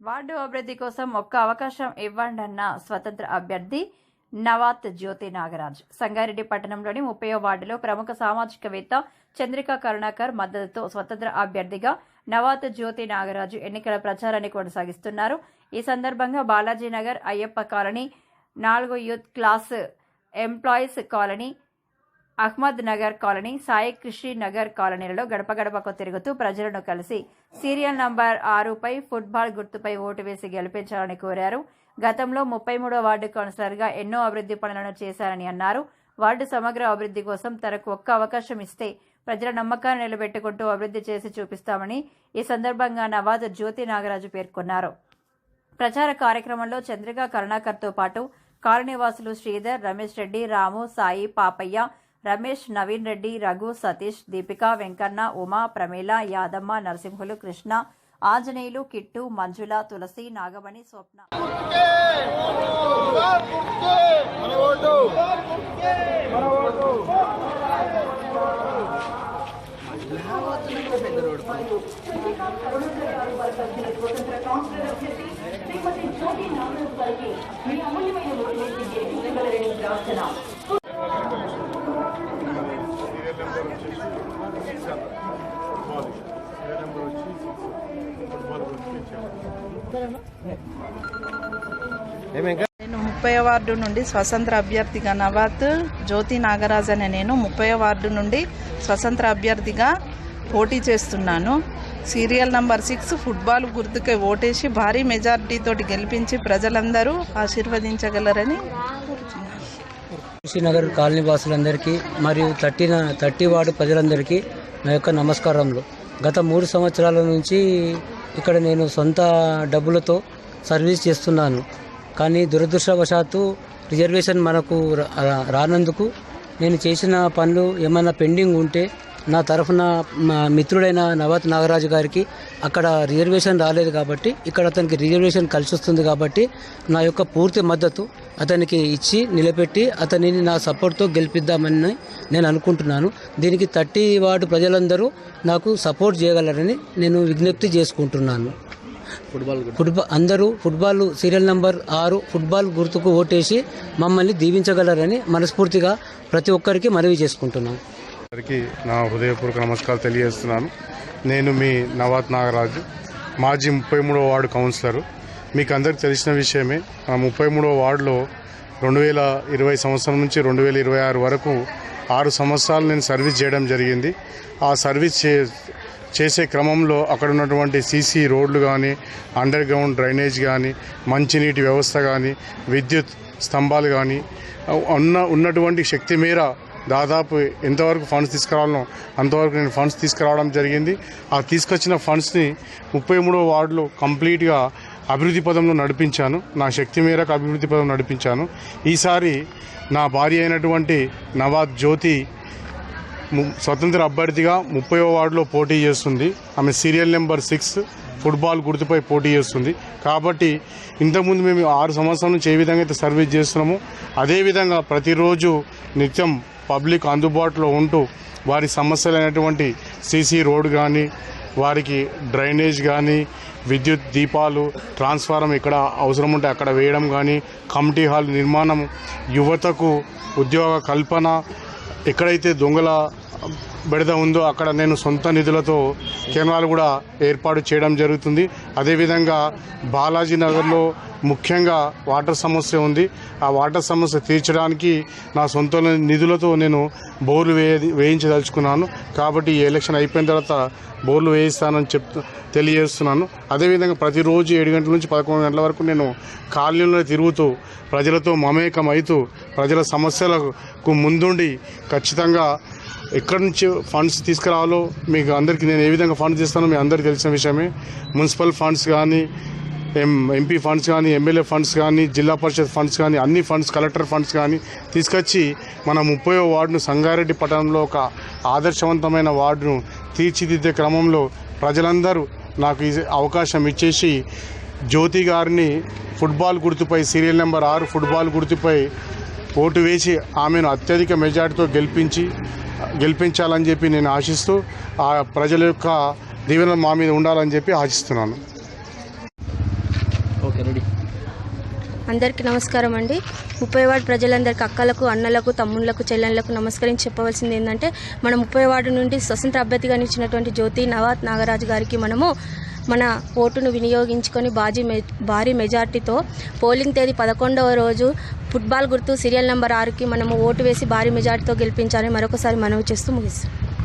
Ward అభివృద్ధి కోసం ఒక్క అవకాశం ఇవ్వండన్న స్వతంత్ర అభ్యర్థి నవాత్ జ్యోతి నాగరాజ్. సంగారెడ్డి పట్టణంలోని ముప్పయో వార్డులో ప్రముఖ సామాజికవేత్త చంద్రిక కరుణాకర్ మద్దతుతో స్వతంత్ర అభ్యర్థిగా నవాత్ జ్యోతి నాగరాజు ఎన్నికల ప్రచారాన్ని కొనసాగిస్తున్నారు. ఈ సందర్భంగా బాలాజీనగర్ అయ్యప్ప కాలనీ నాలుగు youth class employees colony Ahmed Nagar colony Sai Krishi Nagar కాలనీలలో గడప గడపకు తిరుగుతూ ప్రజలను కలిసి సీరియల్ నంబర్ ఆరుపై ఫుట్బాల్ గుర్తుపై ఓటు వేసి గెలిపించాలని కోరారు. గతంలో ముప్పై మూడో వార్డు కౌన్సిలర్గా ఎన్నో అభివృద్ధి పనులను చేశారని అన్నారు. వార్డు సమగ్ర అభివృద్ధి కోసం తనకు ఒక్క అవకాశం ఇస్తే ప్రజల నమ్మకాన్ని నిలబెట్టుకుంటూ అభివృద్ధి చేసి చూపిస్తామని ఈ సందర్భంగా నవాజ్ జ్యోతి నాగరాజు పేర్కొన్నారు. ప్రచార కార్యక్రమంలో చంద్రిక కరుణాకర్తో పాటు కాలనీవాసులు శ్రీధర్ రమేష్ రెడ్డి రాము సాయి పాపయ్య రమేష్ నవీన్ రెడ్డి రఘు సతీష్ దీపిక వెంకన్న ఉమా ప్రమీల యాదమ్మ నరసింహులు కృష్ణ ఆంజనేయులు కిట్టు మంజుల తులసి నాగమణి స్వప్న. నేను ముప్పై వార్డు నుండి స్వతంత్ర అభ్యర్థిగా నవాత్ జ్యోతి నాగరాజ్ అనే నేను ముప్పై వార్డు నుండి స్వతంత్ర అభ్యర్థిగా పోటీ చేస్తున్నాను. సీరియల్ నంబర్ సిక్స్ ఫుట్బాల్ గుర్తుకై ఓటేసి భారీ మెజారిటీతో గెలిపించి ప్రజలందరూ ఆశీర్వదించగలరని నగర్ కాలనీ వాసులందరికీ మరియు థర్టీ థర్టీ వార్డు ప్రజలందరికీ నా యొక్క నమస్కారములు. గత మూడు సంవత్సరాల నుంచి ఇక్కడ నేను సొంత డబ్బులతో సర్వీస్ చేస్తున్నాను. కానీ దురదృష్టవశాత్తు రిజర్వేషన్ మనకు రా- రానందుకు నేను చేసిన పనులు ఏమైనా పెండింగ్ ఉంటే నా తరఫున మా మిత్రుడైన నవత్ నాగరాజు గారికి అక్కడ రిజర్వేషన్ రాలేదు కాబట్టి ఇక్కడ అతనికి రిజర్వేషన్ కలిసి వస్తుంది కాబట్టి నా యొక్క పూర్తి మద్దతు అతనికి ఇచ్చి నిలబెట్టి అతనిని నా సపోర్ట్తో గెలిపిద్దామని నేను అనుకుంటున్నాను. దీనికి థర్టీ వార్డు ప్రజలందరూ నాకు సపోర్ట్ చేయగలరని నేను విజ్ఞప్తి చేసుకుంటున్నాను. ఫుట్బాల్ ఫుట్బాల్ అందరూ ఫుట్బాల్ సీరియల్ నంబర్ ఆరు ఫుట్బాల్ గుర్తుకు ఓటేసి మమ్మల్ని దీవించగలరని మనస్ఫూర్తిగా ప్రతి ఒక్కరికి మనవి చేసుకుంటున్నాను అందరికీ నా హృదయపూర్వక నమస్కారాలు తెలియజేస్తున్నాను. నేను మీ నవాత్ నాగరాజు మాజీ ముప్పై మూడవ వార్డు కౌన్సిలరు. మీకు అందరికీ తెలిసిన విషయమే మన ముప్పై మూడవ వార్డులో రెండు వేల ఇరవై సంవత్సరం నుంచి రెండు వేల ఇరవై ఆరు వరకు ఆరు సంవత్సరాలు నేను సర్వీస్ చేయడం జరిగింది. ఆ సర్వీస్ చే చేసే క్రమంలో అక్కడ ఉన్నటువంటి సీసీ రోడ్లు కానీ అండర్ గ్రౌండ్ డ్రైనేజ్ కానీ మంచినీటి వ్యవస్థ కానీ విద్యుత్ స్తంభాలు కానీ ఉన్న ఉన్నటువంటి శక్తి మేర దాదాపు ఎంతవరకు ఫండ్స్ తీసుకురావాలనో అంతవరకు నేను ఫండ్స్ తీసుకురావడం జరిగింది. ఆ తీసుకొచ్చిన ఫండ్స్ని ముప్పై మూడో వార్డులో కంప్లీట్గా అభివృద్ధి పదంలో నడిపించాను. నా శక్తి మేరకు అభివృద్ధి పదం నడిపించాను. ఈసారి నా భార్య అయినటువంటి నవాజ్ జ్యోతి స్వతంత్ర అభ్యర్థిగా ముప్పై వార్డులో పోటీ చేస్తుంది. ఆమె సీరియల్ నెంబర్ సిక్స్ ఫుట్బాల్ గుర్తుపై పోటీ చేస్తుంది. కాబట్టి ఇంతకుముందు మేము ఆరు సంవత్సరాల నుంచి ఏ విధంగా అయితే సర్వీస్ చేస్తున్నామో అదేవిధంగా ప్రతిరోజు నిత్యం పబ్లిక్ అందుబాటులో ఉంటూ వారి సమస్యలైనటువంటి సీసీ రోడ్ కానీ వారికి డ్రైనేజ్ కానీ విద్యుత్ దీపాలు ట్రాన్స్ఫారం ఇక్కడ అవసరం ఉంటే అక్కడ వేయడం కానీ కమిటీ హాల్ నిర్మాణం యువతకు ఉద్యోగ కల్పన ఎక్కడైతే దొంగల బెడద ఉందో అక్కడ నేను సొంత నిధులతో కేంద్రాలు కూడా ఏర్పాటు చేయడం జరుగుతుంది. అదేవిధంగా బాలాజీ నగర్లో ముఖ్యంగా వాటర్ సమస్య ఉంది. ఆ వాటర్ సమస్య తీర్చడానికి నా సొంత నిధులతో నేను బోర్లు వేయ వేయించదలుచుకున్నాను. కాబట్టి ఈ ఎలక్షన్ అయిపోయిన తర్వాత బోర్లు వేయిస్తానని చెప్తూ తెలియజేస్తున్నాను. అదేవిధంగా ప్రతిరోజు ఏడు గంటల నుంచి పదకొండు గంటల వరకు నేను కాలనీలో తిరుగుతూ ప్రజలతో మమేకం అవుతూ ప్రజల సమస్యలకు ముందుండి ఖచ్చితంగా ఎక్కడి నుంచి ఫండ్స్ తీసుకురావాలో మీకు అందరికీ నేను ఏ విధంగా ఫండ్స్ ఇస్తానో మీ అందరికీ తెలిసిన విషయమే. మున్సిపల్ ఫండ్స్ కానీ ఎం ఎంపీ ఫండ్స్ కానీ ఎమ్మెల్యే ఫండ్స్ కానీ జిల్లా పరిషత్ ఫండ్స్ కానీ అన్ని ఫండ్స్ కలెక్టర్ ఫండ్స్ కానీ తీసుకొచ్చి మన ముప్పై వార్డును సంగారెడ్డి పట్టణంలో ఒక ఆదర్శవంతమైన వార్డును తీర్చిదిద్దే క్రమంలో ప్రజలందరూ నాకు ఈ అవకాశం ఇచ్చేసి జ్యోతి గారిని ఫుట్బాల్ గుర్తుపై సీరియల్ నెంబర్ ఆరు ఫుట్బాల్ గుర్తుపై ఓటు వేసి ఆమెను అత్యధిక మెజార్టీతో గెలిపించి గెలిపించాలని చెప్పి నేను ఆశిస్తూ ఆ ప్రజల యొక్క దీవెన మా మీద ఉండాలని చెప్పి ఆశిస్తున్నాను. Okay ready. అందరికీ నమస్కారం అండి. ముప్పై వార్డు ప్రజలందరికీ అక్కలకు అన్నలకు తమ్ముళ్ళకు చెల్లెళ్ళకు నమస్కరించి చెప్పవలసింది ఏంటంటే మన ముప్పై వార్డు నుండి స్వతంత్ర అభ్యర్థిగా నిలిచినటువంటి జ్యోతి నవాత్ నాగరాజు గారికి మనము మన ఓటును వినియోగించుకొని బాజీ మె భారీ మెజార్టీతో పోలింగ్ తేదీ పదకొండవ రోజు ఫుట్బాల్ గుర్తు సీరియల్ నెంబర్ ఆరుకి మనము ఓటు వేసి భారీ మెజార్టీతో గెలిపించాలని మరొకసారి మనవి చేస్తూ ముగిస్తాం